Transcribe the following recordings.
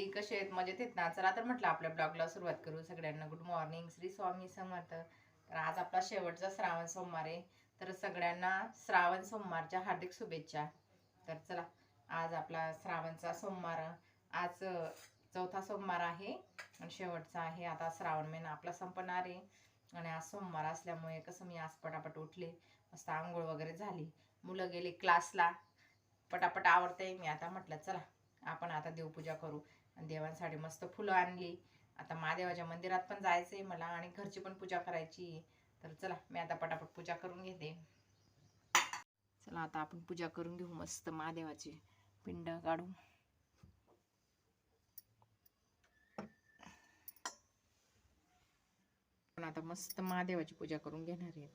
मंडळी कसे आहेत? मजेत आहेत ना? चला तर म्हटलं आपल्या ब्लॉगला सुरुवात करू. सगळ्यांना गुड मॉर्निंग श्री स्वामी समर्थ. तर आज आपला शेवटचा श्रावण सोमवार आहे. तर सगळ्यांना श्रावण सोमवारच्या हार्दिक शुभेच्छा. तर चला आज आपला श्रावणचा सोमवार. आज चौथा सोमवार आहे आणि शेवटचा आहे. आता श्रावण महिना आपला संपणार आहे. आणि आज सोमवार असल्यामुळे कसं मी आज पटापट उठले. मस्त आंघोळ वगैरे झाली. मुलं गेले क्लासला पटापट आवडते मी आता म्हटलं चला आपण आता देवपूजा करू. आणि देवांसाठी मस्त फुलं आणली. आता महादेवाच्या मंदिरात पण जायचंय मला आणि घरची पण पूजा करायची तर चला मी आता पटापट पूजा करून घेते. चला आता आपण पूजा करून घेऊ मस्त महादेवाची पिंड काढू पण आता मस्त महादेवाची पूजा करून घेणार आहेत.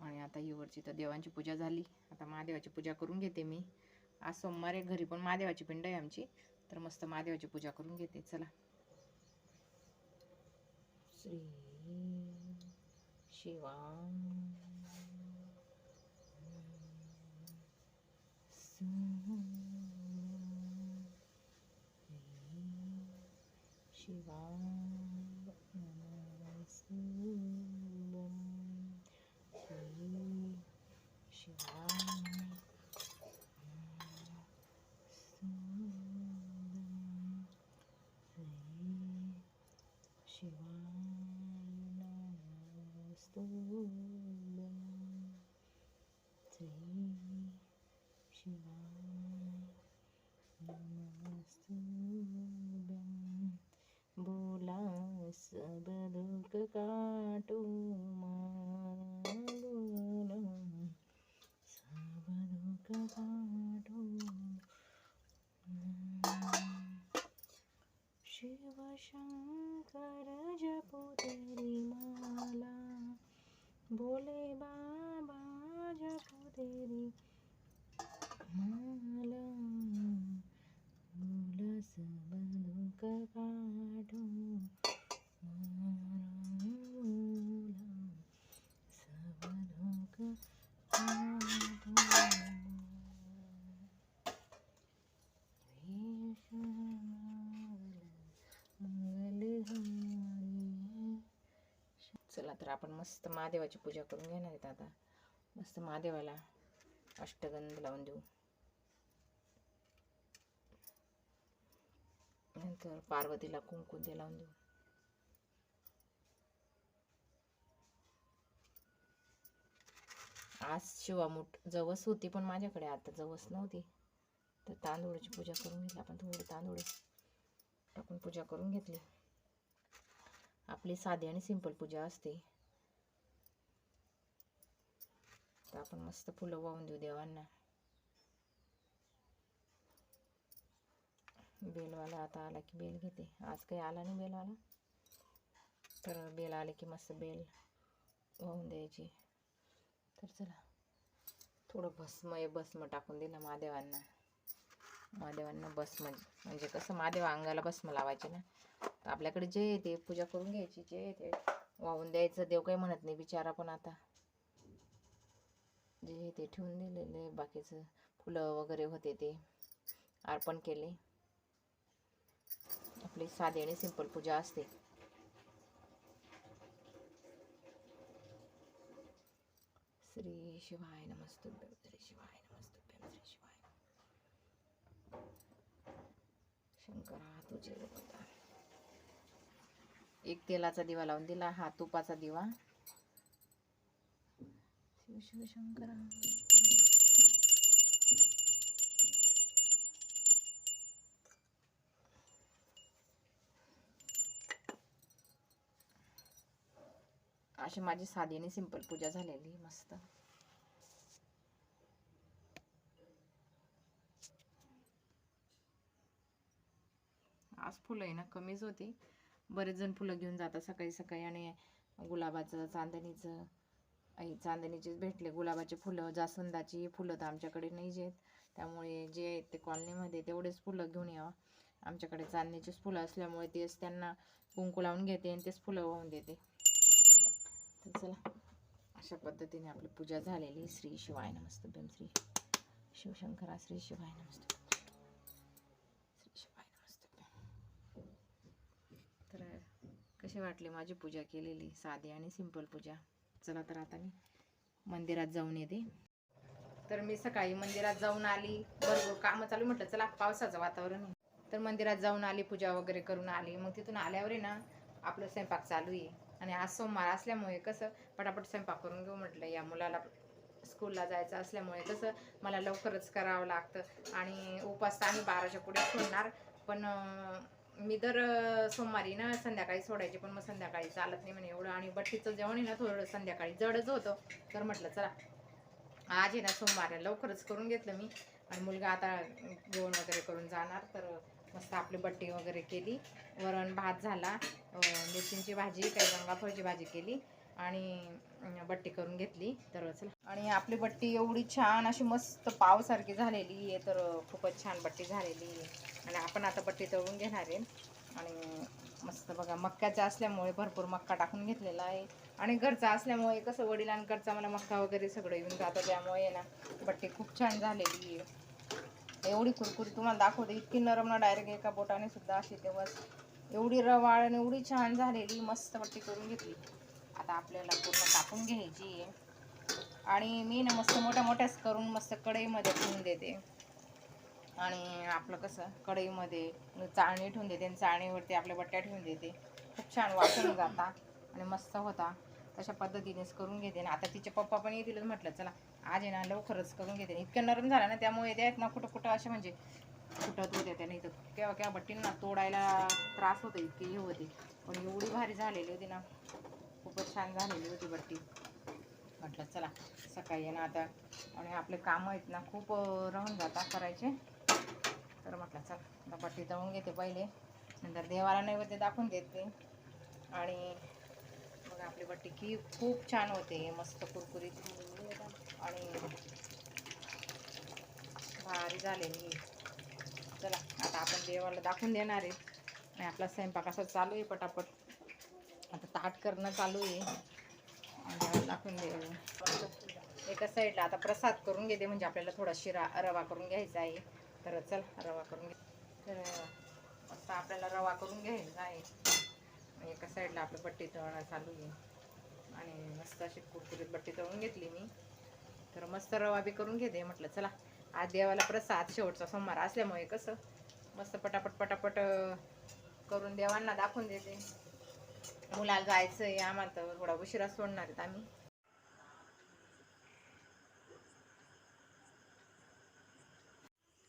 आणि आता ही तर देवांची पूजा झाली. आता महादेवाची पूजा करून घेते मी. आज सोमवारी घरी पण महादेवाची पिंड आहे आमची. तर मस्त महादेवाची पूजा करून घेते. चला. श्री शिवा सु बोला सब दुख काटू मारा चला तर आपण मस्त महादेवाची पूजा करून घेणार आहेत आता. मस्त महादेवाला अष्टगंध लावून देऊ. नंतर पार्वतीला कुंकू ते लावून देऊ. आज शिवामूठ जवस होती पण माझ्याकडे आता जवस नव्हती. तर तांदूळाची पूजा करून घेतली. आपण थोडी तांदूळ टाकून पूजा करून घेतली. आपली साधी आणि सिंपल पूजा असते. तर आपण मस्त फुलं वाहून देऊ देवांना. बेलवाला आता आला की बेल घेते. आज काही आला नाही बेलवाला. तर बेल आले की मस्त बेल वाहून द्यायची. तर चला. थोडं भस्म हे भस्म टाकून दिलं महादेवांना. महादेवांना भस्म म्हणजे कसं महादेव अंगाला भस्म लावायचे ना. तर आपल्याकडे जे येते पूजा करून घ्यायची जे येते वाहून द्यायचं. देव काही म्हणत नाही बिचारा पण आता. जे येते ठेवून दिलेले बाकीचं फुलं वगैरे होते ते अर्पण केले. आपली साधी आणि सिंपल पूजा असते. श्री शिवाय नमस्तुभ्यम श्री शिवाय नमस्तुभ्यम श्री शिवाय शंकरा तुझे एक तेलाचा दिवा लावून दिला हा तुपाचा दिवा. शिव अशी माझी साधी आणि सिंपल पूजा झालेली मस्त. आज फुलं आहे ना कमीच होती. बरेच जण फुलं घेऊन जातात सकाळी सकाळी आणि गुलाबाचं चांदणीचं. आई चांदणीचेच भेटले. गुलाबाचे फुलं जास्वंदाची फुलं तर आमच्याकडे नाही जे आहेत त्यामुळे जे आहेत ते कॉलनीमध्ये तेवढेच फुलं घेऊन यावं. आमच्याकडे चांदणीचेच फुलं असल्यामुळे तेच त्यांना कुंकू लावून घेते आणि तेच फुलं वाहून देते. तर चला अशा पद्धतीने आपली पूजा झालेली. श्री शिवाय नमस्तभ्यम श्री शिवशंकरा. श्री शिवाय नमस्तभ्यम श्री शिवाय नमस्तभ्यम कसे वाटली माझी पूजा केलेली. साधी आणि सिंपल पूजा. चला तर आता मी मंदिरात जाऊन येते. तर मी सकाळी मंदिरात जाऊन आली. बरोबर कामं चालू म्हटलं चला पावसाचं वातावरण आहे. तर मंदिरात जाऊन आली पूजा वगैरे करून आली. मग तिथून आल्यावर आहे ना आपलं स्वयंपाक चालू आहे. आणि आज सोमवार असल्यामुळे कसं पटापट स्वयंपाक करून घेऊ म्हटलं. या मुलाला स्कूलला जायचं असल्यामुळे कसं मला लवकरच करावं लागतं. आणि उपास तर आम्ही बाराच्या पुढे सोडणार. पण मी दर सोमवारी ना संध्याकाळी सोडायची पण मग संध्याकाळी चालत नाही म्हणे एवढं. आणि बट्टीचं जेवण आहे ना थोडं संध्याकाळी जडच होतं. तर म्हटलं चला आज आहे ना सोमवार आहे, लवकरच करून घेतलं मी. आणि मुलगा आता जेवण वगैरे करून जाणार. तर मस्त आपली बट्टी वगैरे केली. वरण भात झाला. मिरचींची भाजी काही गंगाफळची भाजी केली. आणि बट्टी करून घेतली. तर चला. आणि आपली बट्टी एवढी छान अशी मस्त पावसारखी झालेली आहे. तर खूपच छान बट्टी झालेली आहे. आणि आपण आता बट्टी तळून घेणार आहे. आणि मस्त बघा मक्क्याचा असल्यामुळे भरपूर मक्का टाकून घेतलेला आहे. आणि घरचा असल्यामुळे कसं वडिलांकडचा मला मक्का वगैरे सगळं येऊन जातं. त्यामुळे आहे ना बट्टी खूप छान झालेली आहे. एवढी कुरकुरी तुम्हाला दाखवते इतकी नरम ना डायरेक्ट एका बोटाने सुद्धा अशी तेव्हा एवढी रवाळ आणि एवढी छान झालेली मस्त बट्टी करून घेतली. आता आपल्याला पूर्ण कापून घ्यायची आहे. आणि मी ना मस्त मोठ्या मोठ्याच करून मस्त कढईमध्ये ठेवून देते. आणि आपलं कसं कढईमध्ये चाळणी ठेवून देते आणि चाळणीवरती आपल्या बट्ट्या ठेवून देते. खूप छान वाटून जाता आणि मस्त होता. तशा पद्धतीनेच करून घेते. ना आता तिचे पप्पा पण येतीलच म्हटलं चला आज आहे ना लवकरच करून घेते. इतक्या नरम झाला ना त्यामुळे ते आहेत ना कुठं कुठं असे म्हणजे फुटत होते त्या नाही तर केव्हा केव्हा बट्टींना तोडायला त्रास होतो इतकी हे होते. पण एवढी भारी झालेली होती ना. खूपच छान झालेली होती बट्टी. म्हटलं चला सकाळी आहे ना आता. आणि आपले कामं आहेत ना खूप राहून जातात करायचे तर म्हटलं चला आता बट्टी तळून घेते पहिले. नंतर देवाला नैवेद्य दाखवून देते. आणि मग आपली बट्टी की खूप छान होते मस्त कुरकुरीत. आणि भारी झालेली. चला आता आपण देवाला दाखवून देणार आहे. आणि आपला स्वयंपाक असं चालू आहे पटापट. आता ताट करणं चालू आहे. दाखवून दे. एका साईडला आता प्रसाद करून घेते म्हणजे आपल्याला थोडा शिरा रवा करून घ्यायचा आहे. तर चल रवा करून घे. तर मस्त आपल्याला रवा करून घ्यायचा आहे. एका साईडला आपलं बट्टी तळणं चालू आहे. आणि मस्त अशी कुरकुरीत बट्टी तळून घेतली मी. तर मस्त रवा बी करून घेते म्हटलं चला. आज देवाला प्रसाद शेवटचा सोमवार असल्यामुळे कसं मस्त पटापट पटापट करून देवांना दाखवून देते. मुलाला जायचं आहे आम्हाला तर थोडा उशिरा सोडणार आहेत आम्ही.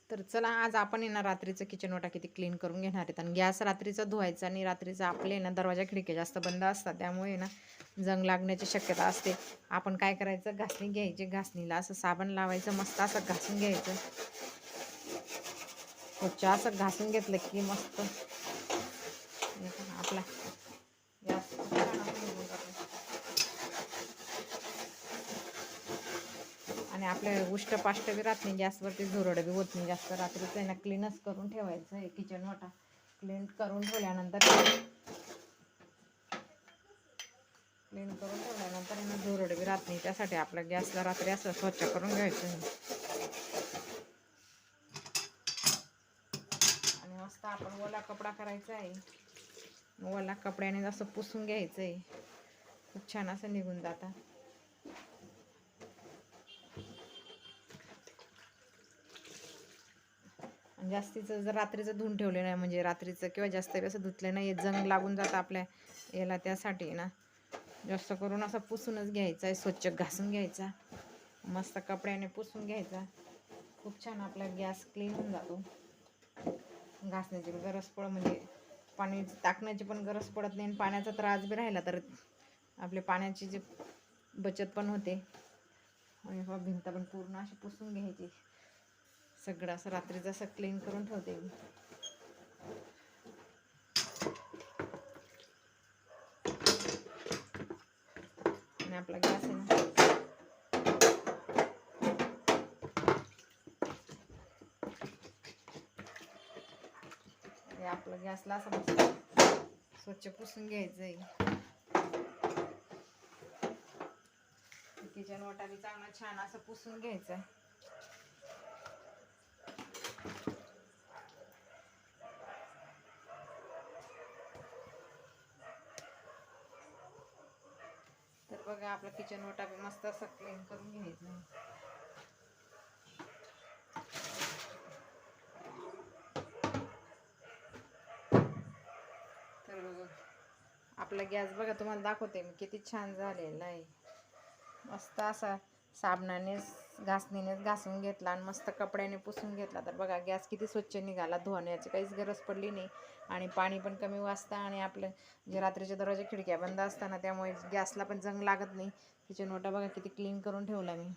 तर चला आज आपण आहे ना रात्रीचं किचन वाटा किती क्लीन करून घेणार आहेत. आणि गॅस रात्रीचा धुवायचा आणि रात्रीचा आपले ना दरवाजा खिडक्या जास्त बंद असतात. त्यामुळे ना जंग लागण्याची शक्यता असते. आपण काय करायचं? घासणी घ्यायची. घासणीला असं साबण लावायचं. मस्त असं घासून घ्यायचं. स्वच्छ असं घासून घेतलं की मस्त. आपला गॅस खूप छान असं निघून जातो. आणि आपलं उष्ट पाष्ट बी राहत नाही गॅसवरती झुरड बी होत नाही. जास्त रात्रीचं आहे ना क्लीनच करून ठेवायचं आहे किचन वाटा. क्लीन करून ठेवल्यानंतर क्लीन करून ठेवल्यानंतर यांना झुरड बी राहत नाही. त्यासाठी आपल्या गॅसला रात्री असं स्वच्छ करून घ्यायचं आहे. आणि मस्त आपण ओला कपडा करायचा आहे. ओला कपड्याने असं पुसून घ्यायचं आहे. खूप छान असं निघून जातं. जास्तीचं जर रात्रीचं धुवून ठेवले नाही म्हणजे रात्रीचं किंवा जास्त असं धुतलं नाही जंग लागून जातं आपल्या याला त्यासाठी ना. जास्त करून असं पुसूनच घ्यायचा आहे स्वच्छ घासून घ्यायचा. मस्त कपड्याने पुसून घ्यायचा. खूप छान आपला गॅस क्लीन होऊन जातो. घासण्याची पण गरज पड म्हणजे पाणी टाकण्याची पण गरज पडत नाही आणि पाण्याचा त्रास बी राहिला तर आपले पाण्याची जी बचत पण होते. आणि भिंत पण पूर्ण अशी पुसून घ्यायची. सगळं असं रात्रीचं असं क्लीन करून ठेवते मी. आणि आपला गॅस आहे ना. आपलं गॅसला असं मस्त स्वच्छ पुसून घ्यायचं आहे किचन वाटा चांगलं चांगला छान असं पुसून घ्यायचं आहे आपला किचन ओटा बी मस्त असं क्लीन करून घ्यायचं. तर बघा आपला गॅस बघा तुम्हाला दाखवते मी किती छान झालेला आहे. मस्त असा साबणाने घासणीनेच घासून घेतला आणि मस्त कपड्याने पुसून घेतला. तर बघा गॅस किती स्वच्छ निघाला. धुवण्याची काहीच गरज पडली नाही. आणि पाणी पण कमी वाजता आणि आपलं जे रात्रीच्या दरवाजा खिडक्या बंद असताना त्यामुळे गॅसला पण जंग लागत नाही. तिच्या नोटा बघा किती क्लीन करून ठेवला मी.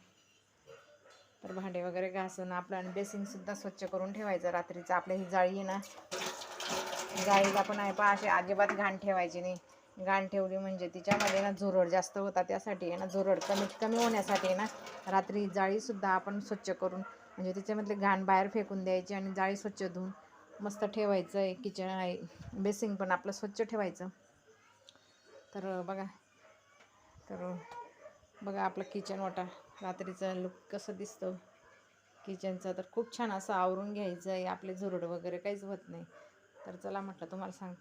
तर भांडे वगैरे घासून आपलं आणि बेसिनसुद्धा स्वच्छ करून ठेवायचं. रात्रीचं आपल्या ही जाळी ना जाळीला पण आहे पहा अशी अजिबात घाण ठेवायची नाही. घाण ठेवली म्हणजे तिच्यामध्ये ना झुरड जास्त होता त्यासाठी आहे ना झुरड कमीत कमी होण्यासाठी आहे ना रात्री जाळीसुद्धा आपण स्वच्छ करून म्हणजे तिच्यामधले घाण बाहेर फेकून द्यायची आणि जाळी स्वच्छ धुवून मस्त ठेवायचं. आहे किचन आहे बेसिंग पण आपलं स्वच्छ ठेवायचं. तर बघा तर बघा आपलं किचन वाटा रात्रीचं लुक कसं दिसतं. किचनचं तर खूप छान असं आवरून घ्यायचं आहे आपले झुरड वगैरे काहीच होत नाही. तर चला म्हटलं तुम्हाला सांगते.